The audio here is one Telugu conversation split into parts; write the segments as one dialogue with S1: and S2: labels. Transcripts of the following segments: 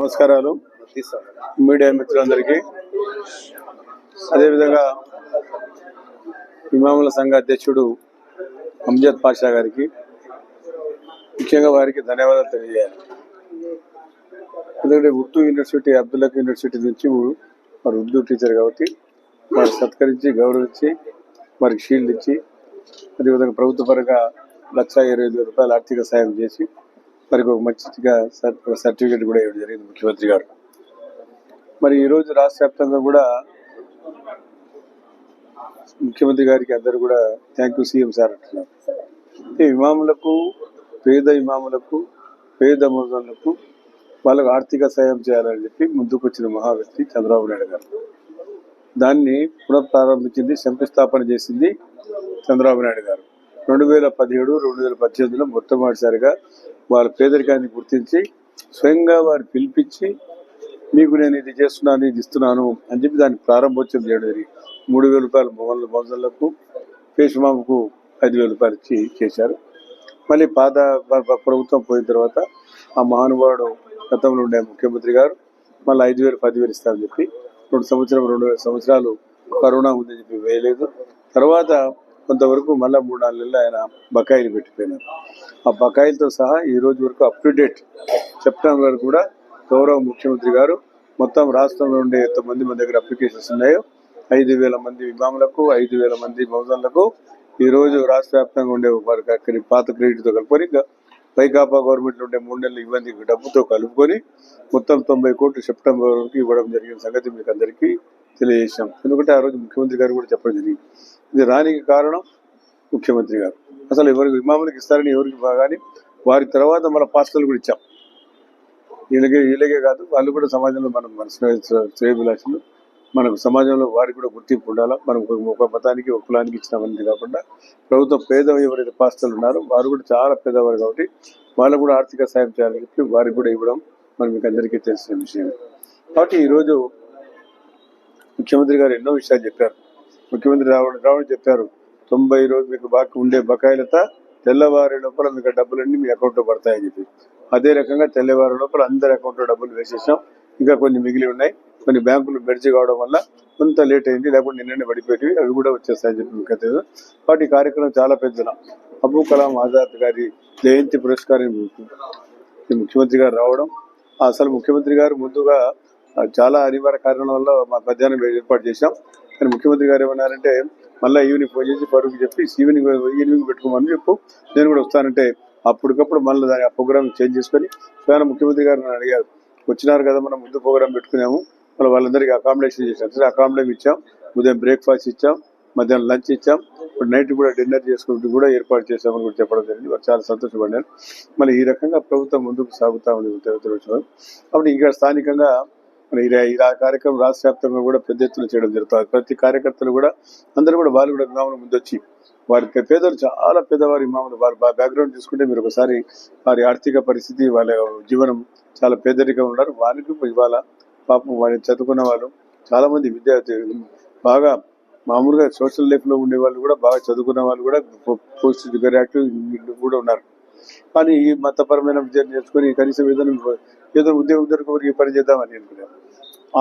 S1: నమస్కారాలు. మీడియా మిత్రులందరికీ. అదేవిధంగా ఇమాముల సంఘ అధ్యక్షుడు అంజద్ పాషా గారికి ముఖ్యంగా వారికి ధన్యవాదాలు తెలియజేయాలి. ఎందుకంటే ఉర్దూ యూనివర్సిటీ అబ్దుల్లా యూనివర్సిటీ నుంచి వారు ఉర్దూ టీచర్ కాబట్టి వారు సత్కరించి గౌరవించి వారికి షీల్డ్ ఇచ్చి అదేవిధంగా ప్రభుత్వ పరంగా లక్ష ఇరవై ఐదు వేల రూపాయల ఆర్థిక సాయం చేసి వారికి ఒక మంచిగా సర్- ఒక సర్టిఫికేట్ కూడా ఇవ్వడం జరిగింది ముఖ్యమంత్రి గారు. మరి ఈరోజు రాష్ట్ర వ్యాప్తంగా కూడా ముఖ్యమంత్రి గారికి అందరూ కూడా థ్యాంక్ యూ సీఎం సార్ అంటున్నారు. ఈ ఇమాములకు పేద ఇమాములకు పేద మోజన్లకు వాళ్ళకు ఆర్థిక సాయం చేయాలని చెప్పి ముందుకు వచ్చిన మహా వ్యక్తి చంద్రబాబు నాయుడు గారు. దాన్ని పునఃప్రారంభించింది శంకుస్థాపన చేసింది చంద్రబాబు నాయుడు గారు. రెండు వేల పదిహేడు రెండు వేల పద్దెనిమిదిలో మొట్టమొదటిసారిగా వాళ్ళ పేదరికాన్ని గుర్తించి స్వయంగా వారు పిలిపించి మీకు నేను ఇది చేస్తున్నాను ఇది ఇస్తున్నాను అని చెప్పి దానికి ప్రారంభోత్సవం చేయడం జరిగింది. మూడు వేల రూపాయలు మొగల మొదలకు పేషమాంకు ఐదు వేల రూపాయలు ఇచ్చి చేశారు. మళ్ళీ పాత ప్రభుత్వం పోయిన తర్వాత ఆ మహానుభావుడు గతంలో ఉండే ముఖ్యమంత్రి గారు మళ్ళీ ఐదు వేలు పదివేలు ఇస్తామని చెప్పి రెండు సంవత్సరం రెండు వేల సంవత్సరాలు కరోనా ఉందని చెప్పి వేయలేదు. తర్వాత కొంతవరకు మళ్ళీ మూడు నాలుగు నెలలు ఆయన బకాయిలు పెట్టిపోయినారు. ఆ బకాయిలతో సహా ఈ రోజు వరకు అప్ టు డేట్ సెప్టెంబర్ కూడా గౌరవ ముఖ్యమంత్రి గారు. మొత్తం రాష్ట్రంలో ఉండే ఎంత మంది మన దగ్గర అప్లికేషన్స్ ఉన్నాయో ఐదు వేల మంది విమాములకు ఐదు వేల మంది మౌజన్లకు ఈ రోజు రాష్ట్ర వ్యాప్తంగా ఉండే వారి పాత క్రెడిట్తో కలుపుకొని పైకాపా వైకాపా గవర్నమెంట్ ఉండే మూడు నెలల ఇబ్బంది డబ్బుతో కలుపుకొని మొత్తం తొంభై కోట్లు సెప్టెంబర్ వరకు ఇవ్వడం జరిగిన సంగతి మీకు అందరికీ తెలియజేశాం. ఎందుకంటే ఆ రోజు ముఖ్యమంత్రి గారు కూడా చెప్పడం జరిగింది. ఇది రానికి కారణం ముఖ్యమంత్రి గారు. అసలు ఎవరికి ఇమాములకు ఇస్తారని ఎవరికి బాగాని వారి తర్వాత మన పాస్టర్లు కూడా ఇచ్చాం. వీళ్ళకే వీళ్ళకే కాదు వాళ్ళు కూడా సమాజంలో మనం మన శ్రేయభిలాషులు మనకు సమాజంలో వారికి కూడా గుర్తింపు ఉండాలా? మనం ఒక- మతానికి ఒక కులానికి ఇచ్చినామని కాకుండా ప్రభుత్వం పేద ఎవరైతే పాస్టర్లు ఉన్నారో వారు కూడా చాలా పేదవారు కాబట్టి వాళ్ళకు కూడా ఆర్థిక సాయం చేయాలని చెప్పి వారికి కూడా ఇవ్వడం మనం మీకు అందరికీ తెలిసిన విషయం కాబట్టి ఈరోజు ముఖ్యమంత్రి గారు ఎన్నో విషయాలు చెప్పారు. ముఖ్యమంత్రి రావడం రావడం చెప్పారు. తొంభై రోజు మీకు బాకీ ఉండే బకాయిలత తెల్లవారి లోపల మీకు డబ్బులన్నీ మీ అకౌంట్లో పడతాయని చెప్పి. అదే రకంగా తెల్లవారి లోపల అందరి అకౌంట్లో డబ్బులు వేసేసాం. ఇంకా కొన్ని మిగిలి ఉన్నాయి. కొన్ని బ్యాంకులు మెర్జీ కావడం వల్ల కొంత లేట్ అయింది. లేకపోతే నిన్ననే పడిపోయి అవి కూడా వచ్చేస్తాయని చెప్పి మీకు తెలియదు కాబట్టి ఈ కార్యక్రమం చాలా పెద్దన అబూ కలాం ఆజాద్ గారి జయంతి పురస్కారం ముఖ్యమంత్రి గారు రావడం. అసలు ముఖ్యమంత్రి గారు ముందుగా చాలా అనివార్య కారణం వల్ల మా మధ్యాహ్నం ఏర్పాటు చేశాం. కానీ ముఖ్యమంత్రి గారు ఏమన్నారంటే మళ్ళీ ఈవినింగ్ ఫోన్ చేసి పరుగు చెప్పి ఈవినింగ్ ఈవినింగ్ పెట్టుకోమని చెప్పు నేను కూడా వస్తానంటే అప్పటికప్పుడు మళ్ళీ దాని ఆ ప్రోగ్రామ్ చేంజ్ చేసుకొని స్వయం ముఖ్యమంత్రి గారు నన్ను అడిగారు. వచ్చినారు కదా మనం ముందు ప్రోగ్రామ్ పెట్టుకున్నాము మళ్ళీ వాళ్ళందరికీ అకామిడేషన్ చేశాం సరే అకామిడేషన్ ఇచ్చాం ఉదయం బ్రేక్ఫాస్ట్ ఇచ్చాం మధ్యాహ్నం లంచ్ ఇచ్చాం ఇప్పుడు నైట్ కూడా డిన్నర్ చేసుకుంటూ కూడా ఏర్పాటు చేశామని కూడా చెప్పడం జరిగింది. వారు చాలా సంతోషపడ్డారు. మళ్ళీ ఈ రకంగా ప్రభుత్వం ముందుకు సాగుతా ఉంది ఉత్తరప్రదేశ్లో కాబట్టి ఇక్కడ స్థానికంగా మరి ఈ కార్యక్రమం రాష్ట్ర వ్యాప్తంగా కూడా పెద్ద ఎత్తున చేయడం జరుగుతుంది. ప్రతి కార్యకర్తలు కూడా అందరూ కూడా వాళ్ళు కూడా ఇమాముల ముందు వచ్చి వారి పేదలు చాలా పేదవారి మామూలు వారి బ్యాక్గ్రౌండ్ చూసుకుంటే మీరు ఒకసారి వారి ఆర్థిక పరిస్థితి వాళ్ళ జీవనం చాలా పేదరికం ఉన్నారు. వారికి ఇవాళ పాపం వారిని చదువుకున్న వాళ్ళు చాలా మంది విద్యార్థి బాగా మామూలుగా సోషల్ లైఫ్లో ఉండే వాళ్ళు కూడా బాగా చదువుకున్న వాళ్ళు కూడా పోస్ట్ గ్రాడ్యుయేట్ కూడా ఉన్నారు. కానీ ఈ మతపరమైన విద్య నేర్చుకొని కనీసం ఏదైనా ఏదో ఉద్యోగం దొరకవరకు ఈ పని చేద్దామని అనుకున్నాను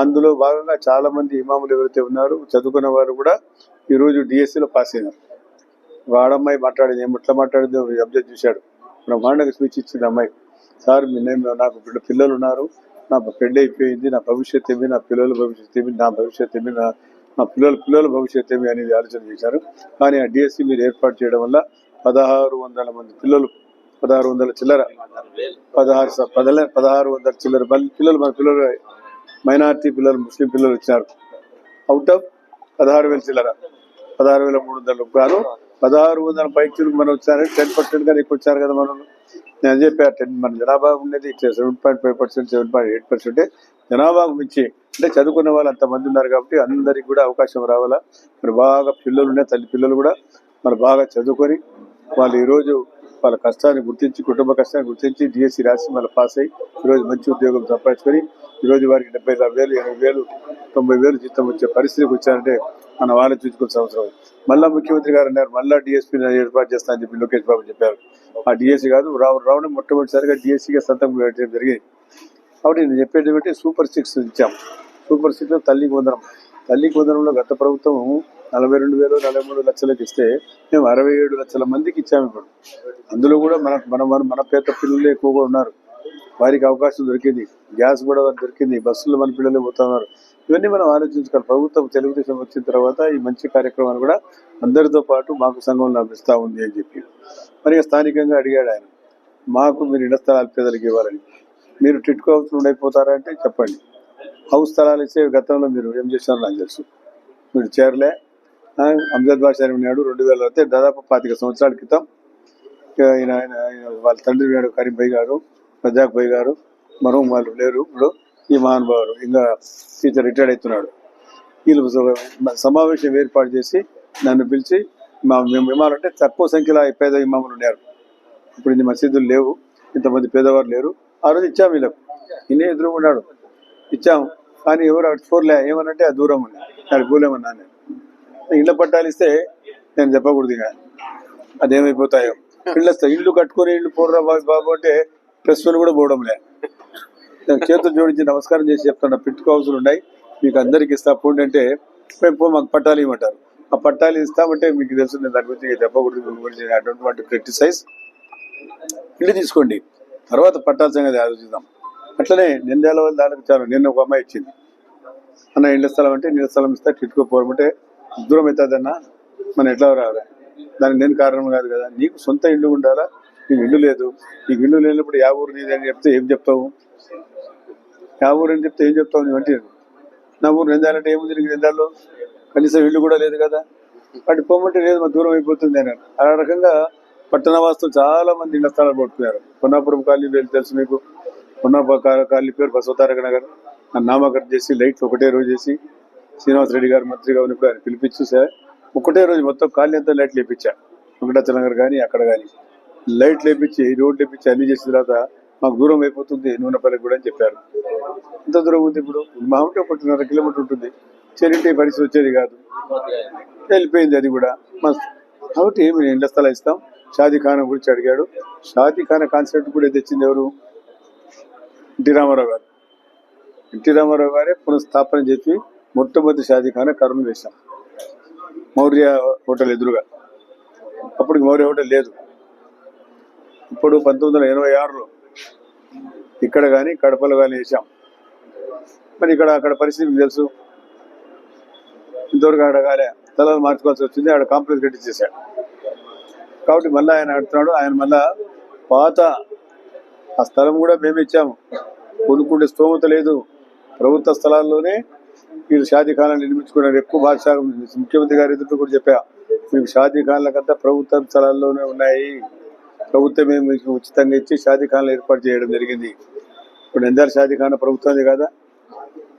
S1: అందులో భాగంగా చాలా మంది ఇమాములు ఎవరైతే ఉన్నారో చదువుకున్న వారు కూడా ఈరోజు డిఎస్సిలో పాస్ అయినారు. వాడమ్మాయి మాట్లాడింది ఏం ఎట్లా మాట్లాడిందో అబ్జెక్ట్ చూశాడు. బ్రహ్మాండకు స్పీచ్ ఇచ్చింది అమ్మాయి. సార్ మీ నేను నాకు పిల్ల- పిల్లలు ఉన్నారు. నా పెళ్ళి అయిపోయింది నా భవిష్యత్ ఏమి నా పిల్లల భవిష్యత్ ఏమి నా భవిష్యత్ ఏమి నా నా పిల్లల పిల్లల భవిష్యత్ ఏమి అనేది ఆలోచన చేశారు. కానీ ఆ డిఎస్సి మీరు ఏర్పాటు చేయడం వల్ల పదహారు వందల మంది పిల్లలు పదహారు వందల చిల్లర. పదహారు స- పదల పదహారు వందల చిల్లర. పిల్లలు మన పిల్లలు మైనార్టీ పిల్లలు ముస్లిం పిల్లలు వచ్చారు అవుట్ ఆఫ్ పదహారు వేల చిల్లర. పదహారు వేల మూడు వందలు గాను పదహారు వందల పైచులకు మనం వచ్చారంటే టెన్ పర్సెంట్ కానీ ఎక్కువ వచ్చారు కదా మనం నేను చెప్పా టెన్ మన జనాభా ఉండేది seven point five percent seven point eight percent జనాభాకు మించి. అంటే చదువుకున్న వాళ్ళు అంతమంది ఉన్నారు కాబట్టి అందరికి కూడా అవకాశం రావాలా. మరి బాగా పిల్లలు ఉన్నాయి తల్లి పిల్లలు కూడా. మరి బాగా చదువుకొని వాళ్ళు ఈరోజు వాళ్ళ కష్టాన్ని గుర్తించి కుటుంబ కష్టాన్ని గుర్తించి డిఎస్సి రాసి మళ్ళీ పాస్ అయ్యి ఈరోజు మంచి ఉద్యోగం సంపాదించుకొని ఈరోజు వారికి డెబ్బై ఐదు వేలు ఎనభై వేలు తొంభై వేలు జీతం వచ్చే పరిస్థితికి వచ్చారంటే మనం ఆలోచించుకోవాల్సిన అవసరం మళ్ళా ముఖ్యమంత్రి గారు అన్నారు మళ్ళా డిఎస్పీ ఏర్పాటు చేస్తా అని చెప్పి లోకేష్ బాబు చెప్పారు. ఆ డిఎస్సి కాదు రావు రావడం మొట్టమొదటిసారిగా డిఎస్సిగా సంతకం పెట్టడం జరిగింది. కాబట్టి నేను చెప్పేది సూపర్ సిక్స్ ఇచ్చాం. సూపర్ సిక్స్లో తల్లికి వందనం. తల్లికి వందనంలో గత ప్రభుత్వం నలభై రెండు వేలు నలభై మూడు లక్షలకు ఇస్తే మేము అరవై ఏడు లక్షల మందికి ఇచ్చాము ఇప్పుడు. అందులో కూడా మన మన మన- మన పేద పిల్లలు ఎక్కువగా ఉన్నారు. వారికి అవకాశం దొరికింది. గ్యాస్ కూడా వారికి దొరికింది. బస్సులో మన పిల్లలు పోతున్నారు. ఇవన్నీ మనం ఆలోచించుకోవాలి. ప్రభుత్వం తెలుగుదేశం వచ్చిన తర్వాత ఈ మంచి కార్యక్రమాలు కూడా అందరితో పాటు మాకు సంఘం లభిస్తూ ఉంది అని చెప్పి. మరి స్థానికంగా అడిగాడు ఆయన. మాకు మీరు ఇళ్ళ స్థలాలు పేదలకు ఇవ్వాలని. మీరు టిట్కో హౌస్ నుండి అంటే చెప్పండి. హౌస్ స్థలాలు ఇస్తే గతంలో మీరు ఏం చేశారో నాకు తెలుసు. మీరు చేరలే. అంజద్ బాషా ఉన్నాడు రెండు వేల అయితే దాదాపు పాతిక సంవత్సరాల క్రితం. ఆయన ఆయన వాళ్ళ తండ్రి ఉన్నాడు కరీం భయ్ గారు రజాక్ భయ్ గారు మరో వాళ్ళు లేరు ఇప్పుడు. ఈ మహానుభావులు ఇంకా టీచర్ రిటైర్డ్ అవుతున్నాడు. వీళ్ళు సమావేశం ఏర్పాటు చేసి నన్ను పిలిచి మా మేము అంటే తక్కువ సంఖ్యలో పేద ఇమాములు ఉన్నారు. ఇప్పుడు ఇన్ని మసీదులు లేవు ఇంతమంది పేదవారు లేరు. ఆ రోజు ఇచ్చాము వీళ్ళకు. ఇన్నే ఎదురు ఉన్నాడు. ఇచ్చాము కానీ ఎవరు అటు ఫోర్లే ఏమనంటే ఆ దూరం ఉంది. అక్కడ పోలేమన్నా నేను. ఇళ్ళ పట్టాలు ఇస్తే నేను చెప్పకూడదు ఇక. అదేమైపోతాయో. ఇళ్ళ ఇల్లు కట్టుకొని ఇల్లు పోర్రా బాబు అంటే ప్రశ్నలు కూడా పోవడంలే. నేను చేతులు జోడించి నమస్కారం చేసి చెప్తాను పిట్టుకు హౌసులు ఉన్నాయి. మీకు అందరికి ఇస్తా. పోండి అంటే మేము పో మాకు పట్టాలు ఇవ్వమంటారు. ఆ పట్టాలు ఇస్తామంటే మీకు తెలుసు నేను దాని గురించి చెప్పకూడదు. అటువంటి క్రిటిసైజ్ ఇల్లు తీసుకోండి. తర్వాత పట్టాల సంగతి ఆలోచిద్దాం. అట్లనే నిందాల వల్ల దానికి చాలు. నిన్న ఒక అమ్మాయి ఇచ్చింది. అన్న ఇళ్ళ స్థలం అంటే నీళ్ళ స్థలం ఇస్తే టిట్టుకోపోవడం దూరం అవుతుందన్నా మనం ఎట్లా రావాలి దానికి నేను కారణం కాదు కదా. నీకు సొంత ఇల్లు ఉండాలా? నీకు ఇల్లు లేదు. నీకు ఇల్లు లేనప్పుడు యా ఊరు నీది అని చెప్తే ఏం చెప్తావు? యా ఊరు అని చెప్తే ఏం చెప్తావు? నువ్వు అంటే నా ఊరు నిందాలంటే ఏముంది నీకు నిందాలో కనీసం ఇల్లు కూడా లేదు కదా. అటు పోమంటే లేదు మా దూరం అయిపోతుంది అని. ఆ రకంగా పట్టణ వాస్తులు చాలా మంది ఇళ్ళ స్థలాలు పడుతున్నారు పొన్నాపురం కాలనీ వీళ్ళు తెలుసు మీకు. పొన్నాపురం కా- కాలనీ పేరు బసవతారక నగర్. ఆ నామకరణం చేసి లైట్లు ఒకటే రోజు చేసి శ్రీనివాస్ రెడ్డి గారు మంత్రిగా ఉన్నప్పుడు ఆయన పిలిపించి సార్. ఒకటే రోజు మొత్తం కాలనీ అంతా లైట్లు వేయించా వెంకటాచలం గారు కానీ అక్కడ కానీ లైట్లు లేపించి రోడ్లు వేయించి అన్ని చేసిన తర్వాత మాకు దూరం అయిపోతుంది నూనెపల్లి కూడా అని చెప్పారు. ఎంత దూరం ఉంది ఇప్పుడు? మా ఉంటే ఒకటిన్నర కిలోమీటర్ ఉంటుంది. చెరింటి పరిస్థితి వచ్చేది కాదు. వెళ్ళిపోయింది అది కూడా. మా కాబట్టి మేము ఇండ్ల స్థలం ఇస్తాం. షాదీ ఖానా గురించి అడిగాడు. షాదీ ఖానా కాన్సెప్ట్ కూడా తెచ్చింది ఎవరు? ఎన్టీ రామారావు గారు. ఎన్టీ రామారావు గారే పునఃస్థాపన చేసి మొట్టమొదటి షాజీఖాన్ కర్మ కరుణ వేశాం మౌర్య హోటల్ ఎదురుగా. అప్పుడు మౌర్య హోటల్ లేదు. ఇప్పుడు పంతొమ్మిది వందల ఎనభై ఆరులో ఇక్కడ కానీ కడపలో కానీ వేసాం మరి ఇక్కడ అక్కడ పరిస్థితి మీకు తెలుసు? ఇంతవరకు ఆడ కాలే. స్థలాలు మార్చుకోవాల్సి వచ్చింది. ఆడ కాంప్లెక్స్ కట్టించేశాడు కాబట్టి మళ్ళీ ఆయన అడుగుతున్నాడు ఆయన మళ్ళా పాత ఆ స్థలం కూడా మేము ఇచ్చాము. కొనుక్కుంటే స్తోమత లేదు. ప్రభుత్వ స్థలాల్లోనే వీళ్ళు షాదీ ఖానాలు నిర్మించుకున్నారు ఎక్కువ భాగశాగం ముఖ్యమంత్రి గారి ఎదుట కూడా చెప్పా మీకు షాదీ ఖాన్లకంతా ప్రభుత్వ స్థలాల్లోనే ఉన్నాయి. ప్రభుత్వమే మీకు ఉచితంగా ఇచ్చి షాదీ ఖాన్లు ఏర్పాటు చేయడం జరిగింది. ఇప్పుడు ఎందారు షాదీ ఖానా ప్రభుత్వంది కాదా?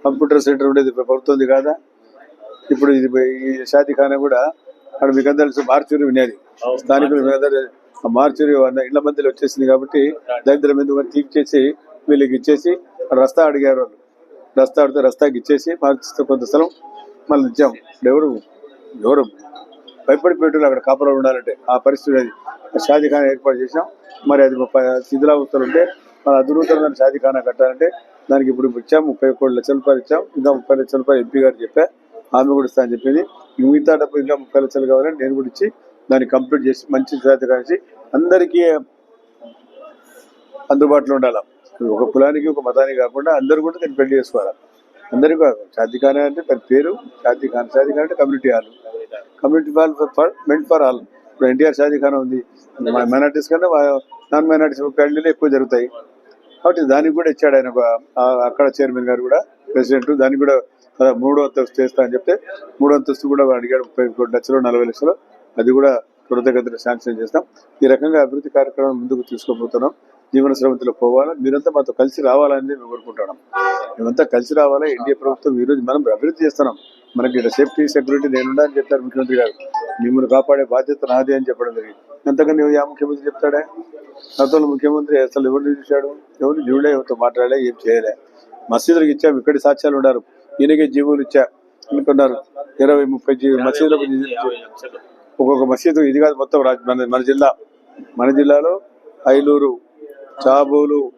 S1: కంప్యూటర్ సెంటర్ ఉండేది ప్రభుత్వంది కాదా? ఇప్పుడు ఇది ఈ షాదీ ఖానా కూడా అక్కడ మీకు అందరూ మార్చూరి వినేది. స్థానికులు మార్చూరి. ఇళ్ళ మధ్యలో వచ్చేసింది కాబట్టి దరిద్రం ఎందుకు తీర్చేసి వీళ్ళకి ఇచ్చేసి రస్తా అడిగారు వాళ్ళు. రస్తా ఆడితే రస్తాకి ఇచ్చేసి మార్చిస్తే కొంత స్థలం మళ్ళీ ఇచ్చాం. ఇప్పుడు ఎవరు? ఎవరు? భయపడిపోయేటోళ్ళు అక్కడ కాపురం ఉండాలంటే ఆ పరిస్థితి అది షాజీఖాన్ ఏర్పాటు చేసాం మరి అది శిథిలావస్థలు ఉంటే మన అధునూతనమైన షాదీ కట్టాలంటే దానికి ఇప్పుడు ఇచ్చాం. ముప్పై కోటి లక్షల రూపాయలు ఇచ్చాం. ఇంకా ముప్పై లక్షల రూపాయలు ఎంపీ గారు చెప్పా. ఆమె కూడా ఇస్తా అని చెప్పింది. మిగతా డబ్బు ఇంకా ముప్పై లక్షలు కావాలని నేను కూడా ఇచ్చి దాన్ని కంప్లీట్ చేసి మంచి శ్రద్ధ కానిసి అందరికీ అందుబాటులో ఉండాలి? ఒక కులానికి ఒక మతానికి కాకుండా అందరూ కూడా దాన్ని పెళ్ళి చేసుకోవాలి. అందరికీ షాదీఖానా అంటే దాని పేరు షాదీ ఖాన్. షాదీ ఖాన్ అంటే community hall. Community hall for meant for all ఇప్పుడు ఎన్టీఆర్ షాదీ ఖానా ఉంది. మైనార్టీస్ కన్నా నాన్ మైనార్టీస్ పెళ్ళిలో ఎక్కువ జరుగుతాయి. కాబట్టి దానికి కూడా ఇచ్చాడు ఆయన ఒక అక్కడ చైర్మన్ గారు కూడా ప్రెసిడెంట్. దానికి కూడా మూడో అంతస్తు చేస్తా అని చెప్తే మూడో అంతస్తు కూడా అడిగాడు ముప్పై కోటి లక్షలు నలభై లక్షలు. అది కూడా త్వరితగతిన శాంక్షన్ చేస్తాం. ఈ రకంగా అభివృద్ధి కార్యక్రమం ముందుకు తీసుకోబోతున్నాం జీవన శ్రమంతిలో పోవాలా? మీరంతా మాతో కలిసి రావాలని మేము కోరుకుంటున్నాం. మేమంతా కలిసి రావాలా? ఎన్డీఏ ప్రభుత్వం ఈ రోజు మనం అభివృద్ధి చేస్తున్నాం. మనకి ఇక్కడ సేఫ్టీ సెక్యూరిటీ నేనున్నా అని చెప్పారు ముఖ్యమంత్రి గారు. మిమ్మల్ని కాపాడే బాధ్యత నాది అని చెప్పడం జరిగింది. అంతకని యా ముఖ్యమంత్రి చెప్తాడే? గతంలో ముఖ్యమంత్రి అసలు ఎవరిని చూశాడు? ఎవరు చూడలే? ఎవరితో మాట్లాడలే? ఏం చేయలే? మసీదులకు ఇచ్చాం ఇక్కడి సాక్ష్యాలు ఉన్నారు. ఈయనకే జీవులు ఇచ్చా. అనుకున్నారు ఇరవై ముప్పై మసీదులకు ఒక్కొక్క మసీదు ఇది కాదు మొత్తం మన మన జిల్లా. మన జిల్లాలో ఐలూరు చాబూలు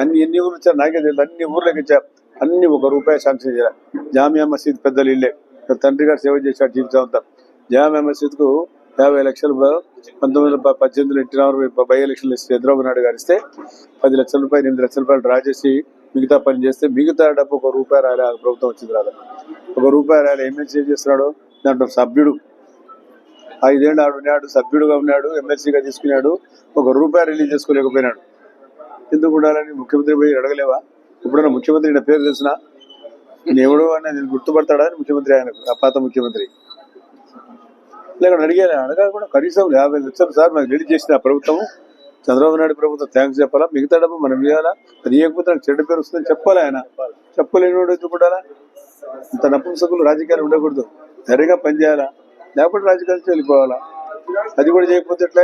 S1: అన్ని ఎన్ని ఊర్లు ఇచ్చారు? నాకే తెలియదు. అన్ని ఊర్లకు ఇచ్చారు. అన్ని ఒక రూపాయి శాంక్షన్ చేయాలి. జామియా మసీద్ పెద్దలు ఇల్లే. తండ్రి గారు సేవ చేశాడు జీవితం అంతా జామియా మసీద్కు యాభై లక్షలు పంతొమ్మిది వందల ప- పద్దెనిమిదిలో ఇంటినారు బై ఎలక్షన్లు ఇస్తే చంద్రబాబు నాయుడు గారు ఇస్తే పది లక్షల రూపాయలు ఎనిమిది లక్షల రూపాయలు డ్రా చేసి మిగతా పని చేస్తే మిగతా డబ్బు ఒక రూపాయి రాలే ప్రభుత్వం వచ్చింది రాదు ఒక రూపాయి రాలే ఎమ్మెల్సీ ఏం చేస్తున్నాడు? దాంట్లో సభ్యుడు. ఐదేళ్ళు ఆడున్నాడు సభ్యుడుగా ఉన్నాడు ఎమ్మెల్సీగా తీసుకున్నాడు ఒక రూపాయి రిలీజ్ చేసుకోలేకపోయినాడు. ఎందుకు ఉండాలని ముఖ్యమంత్రి పోయి అడగలేవా? ఇప్పుడన్నా ముఖ్యమంత్రి నా పేరు తెలిసిన? నేను ఎవడు అని నేను గుర్తుపడతాడా? అని ముఖ్యమంత్రి ఆయన అపాత పాత ముఖ్యమంత్రి. లేకుండా అడిగాను అడగా కూడా. కనీసం యాభై లక్షలు సార్ మాకు రిలీజ్ చేసిన ప్రభుత్వం. చంద్రబాబు నాయుడు ప్రభుత్వం థ్యాంక్స్ చెప్పాలా? మిగతా డబ్బు మనం ఇవ్వాలా? అది ఇవ్వకపోతే నాకు చెడ్డ పేరు వస్తుందని చెప్పాలి ఆయన? చెప్పలేని వాడు ఎందుకు ఉండాలా? ఇంత నపుంసకులు రాజకీయాలు ఉండకూడదు. ధైర్యంగా పనిచేయాలా లేకపోతే రాజకీయాలు వెళ్ళిపోవాలా? అది కూడా చేయకపోతే ఎట్లా?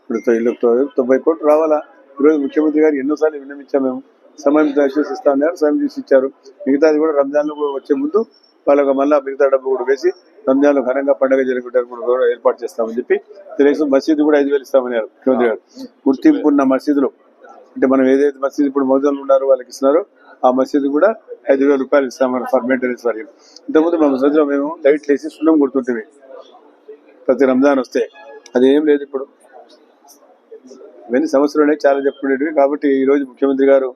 S1: ఇప్పుడు తొంభై కోట్లు రావాలా? ఈరోజు ముఖ్యమంత్రి గారు ఎన్నోసార్లు విన్నమించాం మేము. సమయం ఇస్తా ఉన్నారు సమయం చూసి ఇచ్చారు మిగతాది కూడా రంజాన్ వచ్చే ముందు వాళ్ళకి మళ్ళా మిగతా డబ్బు కూడా వేసి రంజాన్ ఘనంగా పండుగ జరుగుతారు కూడా ఏర్పాటు చేస్తామని చెప్పి తెలుగు మసీదు కూడా ఐదు వేలు ఇస్తామన్నారు ముఖ్యమంత్రి గారు. గుర్తింపు ఉన్న మసీదులు అంటే మనం ఏదైతే మసీదు ఇప్పుడు మౌజాలు ఉన్నారో వాళ్ళకి ఇస్తున్నారో ఆ మసీదు కూడా ఐదు వేల రూపాయలు ఇస్తామని ఫర్ మెయింటెనెన్స్ వారికి. ఇంతకుముందు మా మసీదులో మేము లైట్లు వేసి సున్నం కొడుతుంటే ప్రతి రంజాన్ వస్తే. అది ఏం లేదు ఇప్పుడు. ఇవన్నీ సమస్యలు చాలా చెప్పుకునేటివి. కాబట్టి ఈ రోజు ముఖ్యమంత్రి గారు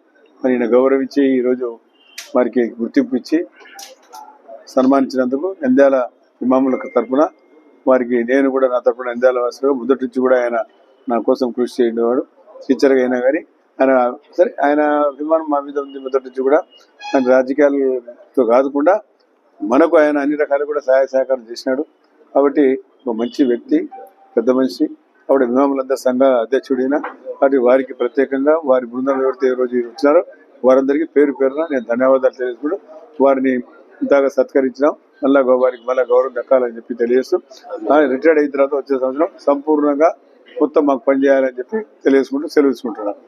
S1: మరి గౌరవించి ఈ రోజు వారికి గుర్తింపు ఇచ్చి సన్మానించినందుకు ఎందాల ఇమాముల తరపున వారికి నేను కూడా నా తరపున ఎందాల వాసులుగా మొదటి నుంచి కూడా ఆయన నా కోసం కృషి చేయడం టీచర్గా అయినా కానీ ఆయన సరే ఆయన అభిమానం మా మీద ఉంది మొదటి నుంచి కూడా. ఆయన రాజకీయాలతో కాకుండా మనకు ఆయన అన్ని రకాలు కూడా సహాయ సహకారం చేసినాడు. కాబట్టి ఒక మంచి వ్యక్తి పెద్ద మనిషి. ఆవిడ ఇమాములందరూ సంఘ అధ్యక్షుడైన కాబట్టి వారికి ప్రత్యేకంగా వారి బృందం ఎవరైతే ఈ రోజు వచ్చినారో వారందరికీ పేరు పేరున నేను ధన్యవాదాలు తెలియజేసుకుంటూ వారిని ఇంతగా సత్కరించినాం. మళ్ళా వారికి మళ్ళీ గౌరవం దక్కాలని చెప్పి తెలియజేస్తూ రిటైర్డ్ అయిన తర్వాత వచ్చే సంవత్సరం సంపూర్ణంగా మొత్తం మాకు పనిచేయాలని చెప్పి తెలియజేసుకుంటూ సెలవు తీసుకుంటున్నాను